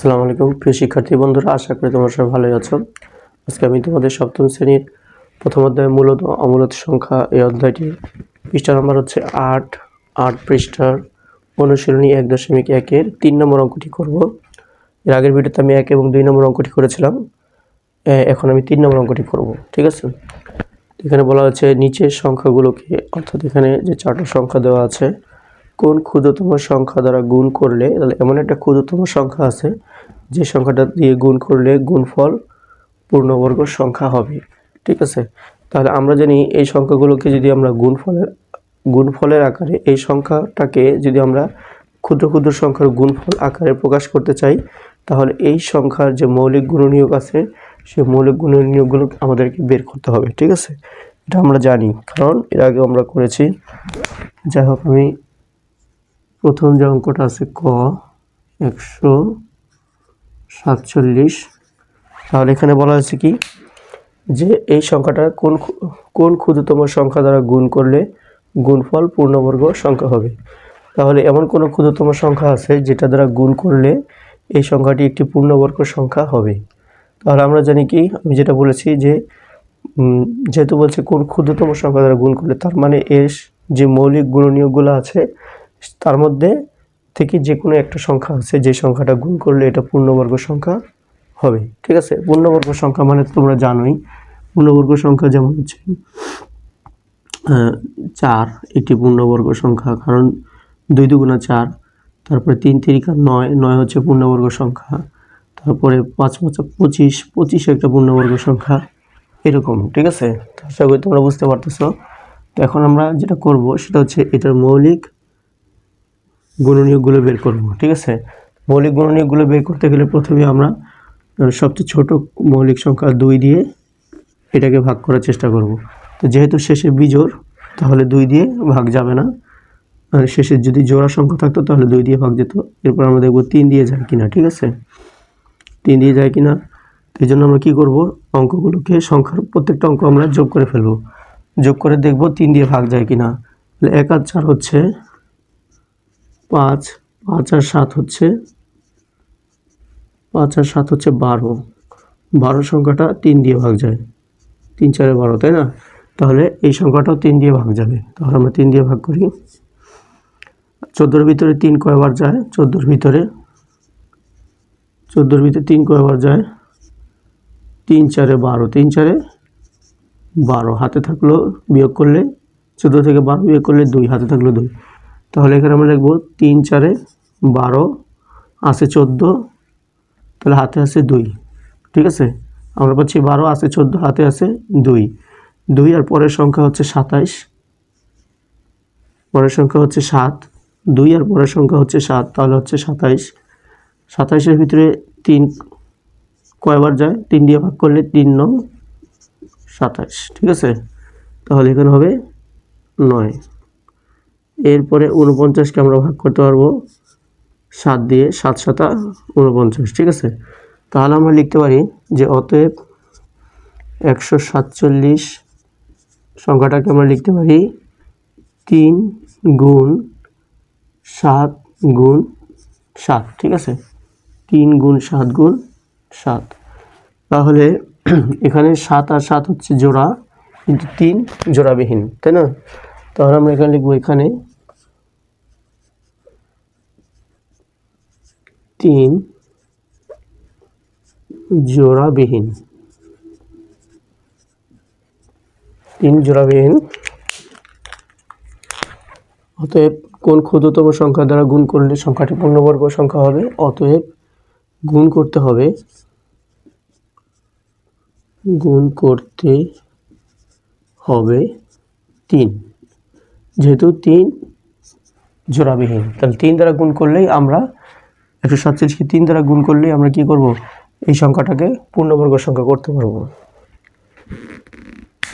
আসসালামু আলাইকুম। প্রিয় শিক্ষার্থী বন্ধুরা, আশা করি তোমরা সবাই ভালোই আছো। আজকে আমি তোমাদের সপ্তম শ্রেণির প্রথম অধ্যায় মূলত অমূলত সংখ্যা এই অধ্যায়টি। পৃষ্ঠা নম্বর হচ্ছে আট। আট পৃষ্ঠার অনুশীলনী এক দশমিক একের তিন নম্বর অঙ্কটি করব। এর আগের ভিডিওতে আমি এক এবং দুই নম্বর অঙ্কটি করেছিলাম। এখন আমি তিন নম্বর অঙ্কটি করব, ঠিক আছে? এখানে বলা হচ্ছে নিচের সংখ্যাগুলোকে, অর্থাৎ এখানে যে চারটা সংখ্যা দেওয়া আছে কোন ক্ষুদ্রতম সংখ্যা দ্বারা গুণ করলে, তাহলে এমন একটা ক্ষুদ্রতম সংখ্যা আছে, যে সংখ্যাটা দিয়ে গুণ করলে গুণফল পূর্ণবর্গ সংখ্যা হবে, ঠিক আছে? তাহলে আমরা জানি এই সংখ্যাগুলোকে যদি আমরা গুণফলের গুণফলের আকারে, এই সংখ্যাটাকে যদি আমরা ক্ষুদ্র ক্ষুদ্র সংখ্যার গুণফল আকারে প্রকাশ করতে চাই, তাহলে এই সংখ্যার যে মৌলিক গুণনীয়ক আছে সেই মৌলিক গুণনীয়কগুলো আমাদেরকে বের করতে হবে, ঠিক আছে? এটা আমরা জানি, কারণ এর আগে আমরা করেছি। যাই হোক, আমি প্রথম যে অঙ্কটা আছে ক, একশো সাতচল্লিশ। তাহলে এখানে বলা হয়েছে কি? যে এই সংখ্যাটা কোন কোন ক্ষুদ্রতম সংখ্যা দ্বারা গুণ করলে গুণফল পূর্ণবর্গ সংখ্যা হবে? তাহলে এমন কোনো ক্ষুদ্রতম সংখ্যা আছে যেটা দ্বারা গুণ করলে এই সংখ্যাটি একটি পূর্ণবর্গ সংখ্যা হবে? তাহলে আমরা জানি কি? আমি যেটা বলেছি যে যেহেতু বলছে কোন ক্ষুদ্রতম সংখ্যা দ্বারা গুণ করলে, তার মানে এর যে মৌলিক গুণনীয়কগুলো আছে তার মধ্যে থেকে যে কোনো একটা সংখ্যা আছে, যে সংখ্যাটা গুণ করলে এটা পূর্ণবর্গ সংখ্যা হবে। ঠিক আছে? পূর্ণবর্গ সংখ্যা মানে তোমরা জানোই। পূর্ণবর্গ সংখ্যা যেমন হচ্ছে চার একটি পূর্ণবর্গ সংখ্যা, কারণ দুই দুগুণা চার, তারপরে তিন তিরিকা নয় নয় হচ্ছে পূর্ণবর্গ সংখ্যা, তারপরে পাঁচ পাঁচা পঁচিশ পঁচিশ একটা পূর্ণবর্গ সংখ্যা, এরকম। ঠিক আছে? আশা তোমরা বুঝতে পারতেছো। তো এখন আমরা যেটা করব সেটা হচ্ছে এটার মৌলিক গুণনীয়কগুলো বের করব, ঠিক আছে? মৌলিক গুণনীয়কগুলো বের করতে গেলে প্রথমে আমরা সবচেয়ে ছোট মৌলিক সংখ্যা দুই দিয়ে এটাকে ভাগ করার চেষ্টা করব। তো যেহেতু শেষে বিজোড়, তাহলে দুই দিয়ে ভাগ যাবে না। আর শেষে যদি জোড়া সংখ্যা থাকতো, তাহলে দুই দিয়ে ভাগ যেত। এরপর আমরা দেখব তিন দিয়ে যায় কিনা, ঠিক আছে? তিন দিয়ে যায় কিনা এই জন্য আমরা কী করব? অঙ্কগুলোকে সংখ্যার প্রত্যেকটা অঙ্ক আমরা যোগ করে ফেলব। যোগ করে দেখব তিন দিয়ে ভাগ যায় কিনা। তাহলে এক আর চার হচ্ছে পাঁচ পাঁচ আর সাত হচ্ছে, পাঁচ আর সাত হচ্ছে বারো। বারো সংখ্যাটা তিন দিয়ে ভাগ যায়। তিন চারে বারো, তাই না? তাহলে এই সংখ্যাটাও তিন দিয়ে ভাগ যাবে। তাহলে আমরা তিন দিয়ে ভাগ করি। চোদ্দোর ভিতরে তিন কয়বার যায়? চোদ্দোর ভিতরে চোদ্দোর ভিতরে তিন কয়বার যায়? তিন চারে বারো, তিন চারে বারো। হাতে থাকল বিয়োগ করলে, চোদ্দ থেকে বারো বিয়োগ করলে দুই, হাতে থাকল দুই। তাহলে এখানে আমরা লিখব তিন চারে বারো আছে চোদ্দ, তাহলে হাতে আছে দুই, ঠিক আছে? আমরা পাচ্ছি বারো আছে চোদ্দ, হাতে আছে দুই। দুই আর পরের সংখ্যা হচ্ছে সাতাইশ। পরের সংখ্যা হচ্ছে সাত। দুই আর পরের সংখ্যা হচ্ছে সাত, তাহলে হচ্ছে সাতাইশ। সাতাইশের ভিতরে তিন কয়বার যায়? তিন দিয়ে ভাগ করলে তিন নং সাতাইশ, ঠিক আছে? তাহলে এখানে হবে নয়। এরপরে উনপঞ্চাশকে আমরা ভাগ করতে পারব সাত দিয়ে সাত সাতা উনপঞ্চাশ ঠিক আছে? তাহলে আমরা লিখতে পারি যে অতএব একশো সাতচল্লিশ সংখ্যাটাকে আমরা লিখতে পারি তিন গুণ সাত গুণ সাত, ঠিক আছে? তিন গুণ সাত গুণ সাত। তাহলে এখানে সাত আর সাত হচ্ছে জোড়া, কিন্তু তিন জোড়াবিহীন, তাই না? তাহলে আমরা এখানে লিখব এখানে তিন জোড়াবিহীন। তিন জোড়াবিহীন। অতএব কোন ক্ষুদ্রতম সংখ্যা দ্বারা গুণ করলে সংখ্যাটি পূর্ণবর্গ সংখ্যা হবে? অতএব গুণ করতে হবে। গুণ করতে হবে তিন। যেহেতু তিন জোড়াবিহীন, তাহলে তিন দ্বারা গুণ করলেই আমরা একশো সাতচল্লিশকে তিন দ্বারা গুণ করলেই আমরা কি করব? এই সংখ্যাটাকে পূর্ণবর্গ সংখ্যা করতে পারব।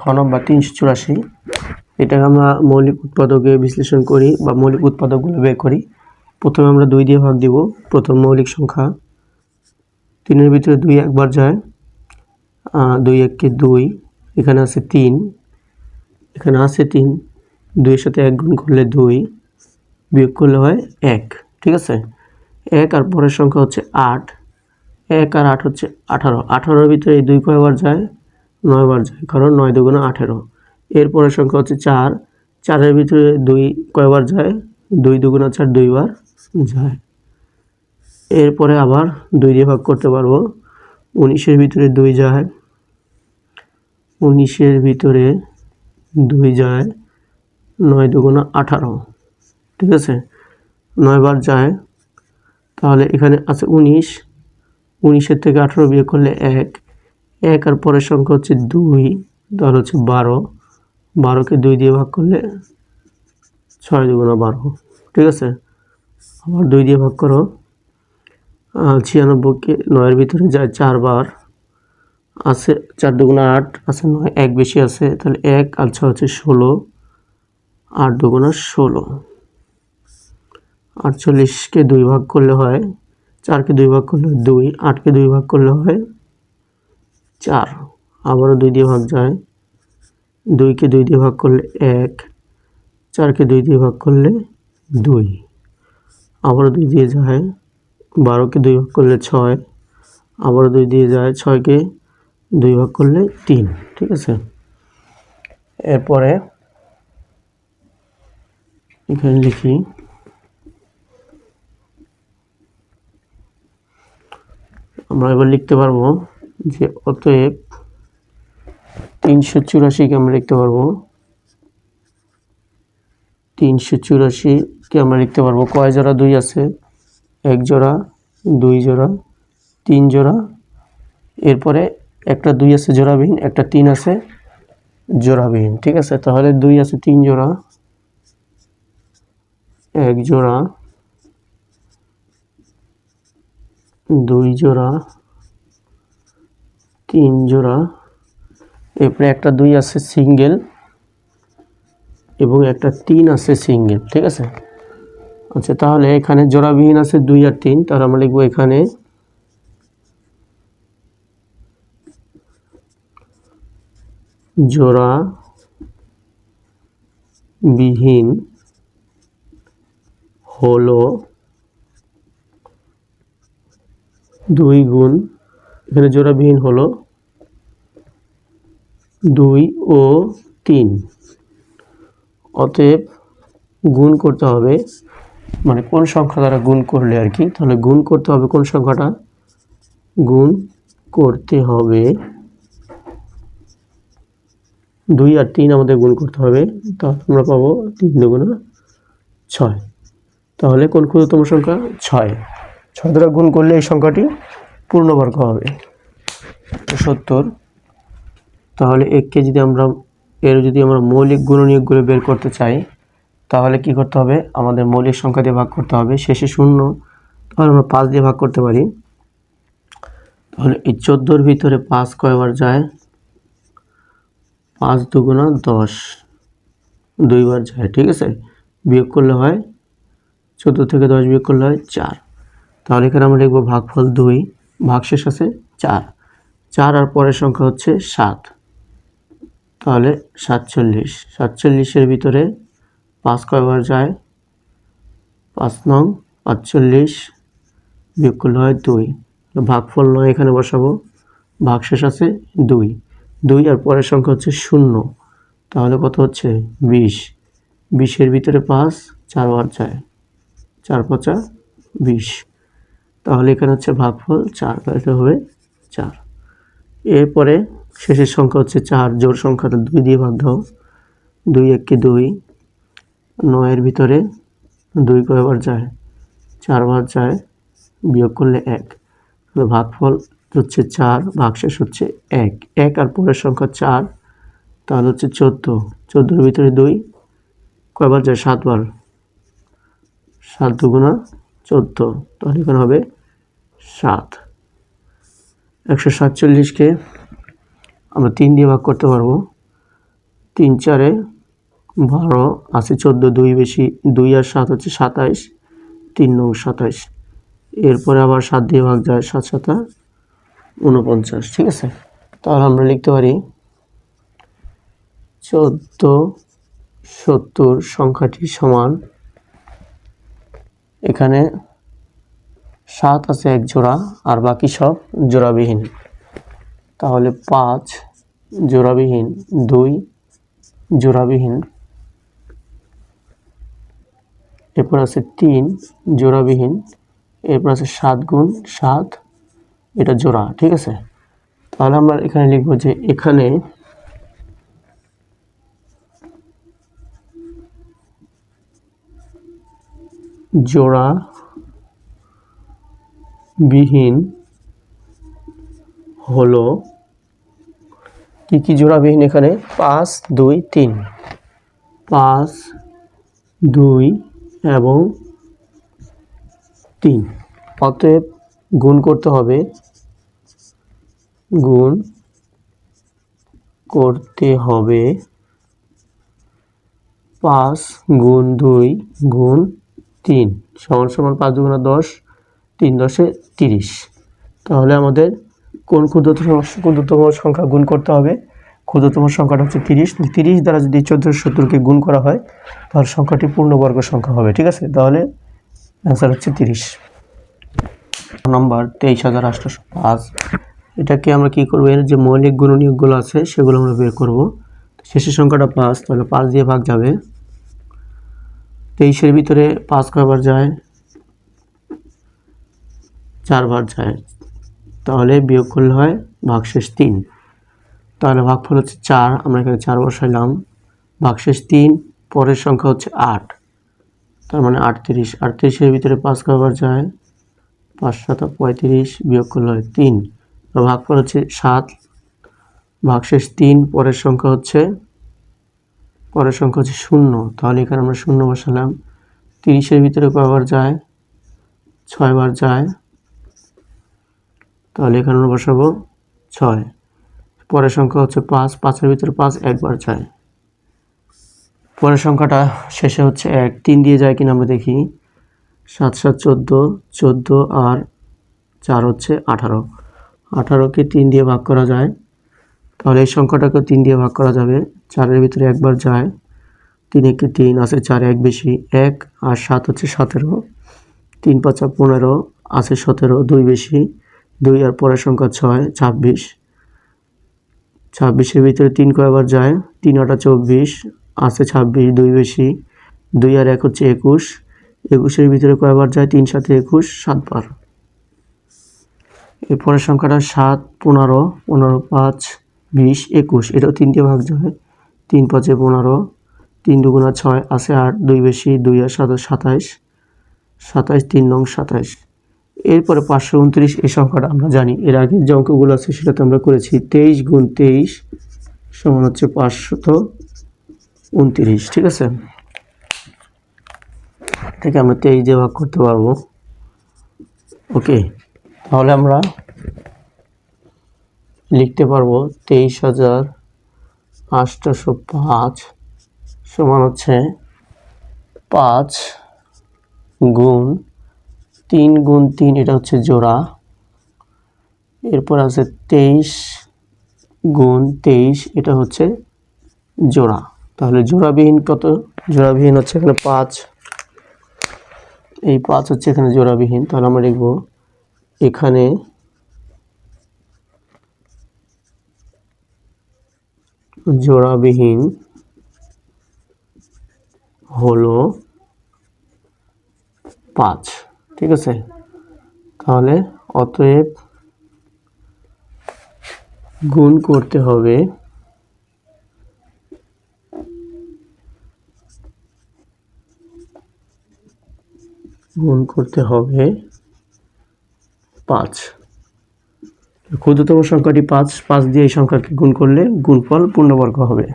খ নম্বর, তিনশো চুরাশি। এটাকে আমরা মৌলিক উৎপাদকে বিশ্লেষণ করি বা মৌলিক উৎপাদকগুলো বের করি। প্রথমে আমরা দুই দিয়ে ভাগ দিব। প্রথম মৌলিক সংখ্যা তিনের ভিতরে দুই একবার যায়। দুই এককে দুই, এখানে আছে তিন। এখানে আছে তিন। দুইয়ের সাথে এক গুণ করলে দুই, বিয়োগ করলে হয় এক। ঠিক আছে? এক আর পরের সংখ্যা হচ্ছে আট। এক আর আট হচ্ছে আঠারো। আঠারোর ভিতরে এই দুই কয়বার যায়? নয়বার যায়, কারণ নয় দুগুণে আঠেরো। এর পরের সংখ্যা হচ্ছে চার। চারের ভিতরে দুই কয়বার যায়? দুই দুগুণা চার দুইবার যায়। এরপরে আবার দুই দিয়ে ভাগ করতে পারব। উনিশের ভিতরে দুই যায়। উনিশের ভিতরে দুই যায়। নয় দুগুণা আঠারো। ঠিক আছে? নয়বার যায়। তাহলে এখানে আছে উনিশ। উনিশের থেকে আঠেরো বিয়োগ করলে এক। এক আর পরের সংখ্যা হচ্ছে দুই। তাহলে হচ্ছে বারো। বারোকে দুই দিয়ে ভাগ করলে ছয় দুগুণা বারো। ঠিক আছে? আবার দুই দিয়ে ভাগ করো। ছিয়ানব্বইকে নয়ের ভিতরে যায় চারবার। আছে চার দুগুণা আট, আছে নয়, এক বেশি আছে, তাহলে এক আর ছয় হচ্ছে ষোলো। আট দুগুণা ষোলো। আটচল্লিশকে দুই ভাগ করলে হয় চারকে দুই ভাগ করলে দুই আটকে দুই ভাগ করলে হয় চার। আবারও দুই দিয়ে ভাগ যায়। দুইকে দুই দিয়ে ভাগ করলে এক চারকে দুই দিয়ে ভাগ করলে দুই। আবারও দুই দিয়ে যায়। বারোকে দুই ভাগ করলে ছয়, আবারও দুই দিয়ে যায় ছয়কে দুই ভাগ করলে তিন, ঠিক আছে? এরপরে এখানে লিখি আমরা এবার লিখতে পারব যে অতএব তিনশো চুরাশিকে আমরা লিখতে পারব। তিনশো চুরাশিকে আমরা লিখতে পারব। কয় জোড়া? দুই আছে। এক জোড়া, দুই জোড়া, তিন জোড়া। এরপরে একটা দুই আছে জোড়াবিহীন, একটা তিন আছে জোড়াবিহীন। ঠিক আছে? তাহলে দুই আছে তিন জোড়া, এক জোড়া দুই জোড়া, তিন জোড়া, এরপরে একটা দুই আছে সিঙ্গেল এবং একটা তিন আছে সিঙ্গেল, ঠিক আছে? আচ্ছা তাহলে এখানে জোড়াবিহীন আছে দুই আর তিন, তাহলে আমরা লিখব এখানে জোড়া বিহীন হলো দুই গুণ, এখানে জোড়াবিহীন হলো দুই ও তিন। অতএব গুণ করতে হবে মানে কোন সংখ্যা দ্বারা গুণ করলে আর কি, তাহলে গুণ করতে হবে কোন সংখ্যাটা? গুণ করতে হবে। দুই আর তিন আমাদের গুণ করতে হবে তাহলে আমরা পাবো তিন দুগুণা ছয়। তাহলে কোন ক্ষুদ্রতম সংখ্যা? ছয়। ছয় দ্বারা গুণ করলে এই সংখ্যাটি পূর্ণবর্গ হবে। সত্তর। তাহলে এককে যদি আমরা, এর যদি আমরা মৌলিক গুণনীয়কগুলো বের করতে চাই, তাহলে কি করতে হবে? আমাদের মৌলিক সংখ্যা দিয়ে ভাগ করতে হবে। শেষে শূন্য। তাহলে আমরা পাঁচ দিয়ে ভাগ করতে পারি। তাহলে এই চোদ্দোর ভিতরে পাঁচ কয়বার যায়? পাঁচ দুগুণা দশ। দুইবার যায়, ঠিক আছে? বিয়োগ করলে হয়, চোদ্দ থেকে দশ বিয়োগ করলে হয় চার। তাহলে এখানে আমরা লিখব ভাগফল দুই, ভাগশেষ আছে চার। চার আর পরের সংখ্যা হচ্ছে সাত। তাহলে সাতচল্লিশ। সাতচল্লিশের ভিতরে পাঁচ কয়বার যায়? পাঁচ নং পাঁচচল্লিশ বিয়োগ করলে হয় দুই। ভাগফল নয় এখানে বসাবো। ভাগশেষ আছে দুই। দুই আর পরের সংখ্যা হচ্ছে শূন্য। তাহলে কত হচ্ছে? বিশ। বিশের ভিতরে পাঁচ চারবার যায়। চার পাঁচা বিশ। তাহলে এখানে হচ্ছে ভাগফল চার তাহলে হবে চার। এরপরে শেষের সংখ্যা হচ্ছে চার জোর সংখ্যাটা দুই দিয়ে ভাগ দাও। দুই এককে দুই, নয়ের ভিতরে দুই কয়বার যায়? চারবার যায়, বিয়োগ করলে এক। তাহলে ভাগফল হচ্ছে চার, ভাগশেষ হচ্ছে এক। এক আর পরের সংখ্যা চার, তাহলে হচ্ছে চোদ্দ। চোদ্দোর ভিতরে দুই কয়বার যায়? সাতবার সাত দুগুণা চোদ্দ। তাহলে এখানে হবে সাত। একশো সাতচল্লিশকে আমরা তিন দিয়ে ভাগ করতে পারব। তিন চারে বারো আছে চোদ্দ, দুই বেশি, দুই আর সাত হচ্ছে সাতাইশ, তিন নং সাতাইশ। এরপরে আবার সাত দিয়ে ভাগ যায় সাত সাতা উনপঞ্চাশ ঠিক আছে? তাহলে আমরা লিখতে পারি চোদ্দ সত্তর সংখ্যাটি সমান এখানে সাত আছে এক জোড়া, আর বাকি সব জোড়াবিহীন। তাহলে পাঁচ জোড়াবিহীন, দুই জোড়াবিহীন। এরপর আছে তিন জোড়াবিহীন, এরপর আছে সাত গুণ সাত, এটা জোড়া, ঠিক আছে? তাহলে আমরা এখানে লিখব যে এখানে জোড়া, বিহীন, হলো, কি কি জোড়াবিহীন এখানে? পাঁচ, দুই, তিন। পাঁচ, দুই এবং তিন। অতএব গুণ করতে হবে। গুণ করতে হবে। পাঁচ গুণ দুই গুণ তিন সমান সমান পাঁচ দুগুণা দশ, তিন দশে তিরিশ। তাহলে আমাদের কোন ক্ষুদ্রতম ক্ষুদ্রতম সংখ্যা গুণ করতে হবে? ক্ষুদ্রতম সংখ্যাটা হচ্ছে তিরিশ। তিরিশ দ্বারা যদি চোদ্দোশো সত্তরকে গুণ করা হয়, তাহলে সংখ্যাটি পূর্ণবর্গ সংখ্যা হবে, ঠিক আছে? তাহলে অ্যান্সার হচ্ছে তিরিশ। নম্বর তেইশ হাজার আটশোশো পাঁচ। এটাকে আমরা কি করব? এর যে মৌলিক গুণনীয়কগুলো আছে, সেগুলো আমরা বের করব। শেষের সংখ্যাটা পাঁচ, তাহলে পাঁচ দিয়ে ভাগ যাবে তেইশের ভিতরে পাঁচ কয়বার যায়, চারবার যায়। তাহলে বিয়োগ করলে হয় ভাগশেষ তিন। তাহলে ভাগফল হচ্ছে চার, আমরা এখানে চার বসাইলাম। ভাগশেষ তিন, পরের সংখ্যা হচ্ছে আট। তার মানে আটত্রিশ। আটত্রিশের ভিতরে পাঁচ কয়বার যায়, পাঁচ সাত পঁয়ত্রিশ, বিয়োগ করলে হয় তিন। ভাগফল হচ্ছে সাত। ভাগশেষ তিন, পরের সংখ্যা হচ্ছে পরের সংখ্যা হচ্ছে শূন্য। তাহলে এখানে আমরা শূন্য বসালাম। তিরিশের ভিতরে কয়বার যায়? ছয়বার যায়। তাহলে এখানে আমরা বসাবো ছয়। পরের সংখ্যা হচ্ছে পাঁচ। পাঁচের ভিতরে পাঁচ একবার যায়। পরের সংখ্যাটা শেষে হচ্ছে এক। তিন দিয়ে যায় কিনা আমরা দেখি। সাত সাত, চোদ্দ চোদ্দ আর চার হচ্ছে আঠারো। আঠারোকে তিন দিয়ে ভাগ করা যায়। তাহলে এই সংখ্যাটাকে তিন দিয়ে ভাগ করা যাবে। চারের ভিতরে একবার যায়। তিন একে তিন আছে চার, এক বেশি। এক আর সাত হচ্ছে সতেরো। তিন পাঁচা পনেরো আছে সতেরো, দুই বেশি। দুই আর পরের সংখ্যা ছয়, ছাব্বিশ। ছাব্বিশের ভিতরে তিন কয়বার যায়? তিন আটা চব্বিশ আছে ছাব্বিশ, দুই বেশি। দুই আর এক হচ্ছে একুশ। একুশের ভিতরে কয়বার যায়? তিন সাথে একুশ সাতবার এরপরের সংখ্যাটা সাত, পনেরো পনেরো, পাঁচ বিশ, একুশ, এটাও তিনটে ভাগ যায় তিন পাঁচে পনেরো, তিন দুগুণা ছয় আছে আট, দুই বেশি, দুই আর সাত, সাতাইশ। সাতাইশ, তিন নং সাতাইশ। এরপরে পাঁচশো উনত্রিশ এই সংখ্যাটা আমরা জানি। এর আগে যে অঙ্কগুলো আছে সেটাতে আমরা করেছি তেইশ গুণ তেইশ সমান হচ্ছে পাঁচশত উনত্রিশ, ঠিক আছে? এটাকে আমরা তেইশ দিয়ে ভাগ করতে পারব। ওকে, তাহলে আমরা লিখতে পারব তেইশ হাজার আটশোশো পাঁচ সমান হচ্ছে পাঁচ গুণ তিন গুণ তিন, এটা হচ্ছে জোড়া। এরপর আছে তেইশ গুণ তেইশ, এটা হচ্ছে জোড়া। তাহলে জোড়াবিহীন কত? জোড়াবিহীন হচ্ছে এখানে পাঁচ। এই পাঁচ হচ্ছে এখানে জোড়াবিহীন। তাহলে আমরা লিখব এখানে জোড়াবিহীন হলো পাঁচ। ঠিক আছে? তাহলে অতএব গুণ করতে হবে গুণ করতে হবে পাঁচ। ক্ষুদ্রতম সংখ্যাটি পাঁচ পাঁচ দিয়ে এই সংখ্যাকে গুণ করলে গুণফল পূর্ণবর্গ হবে।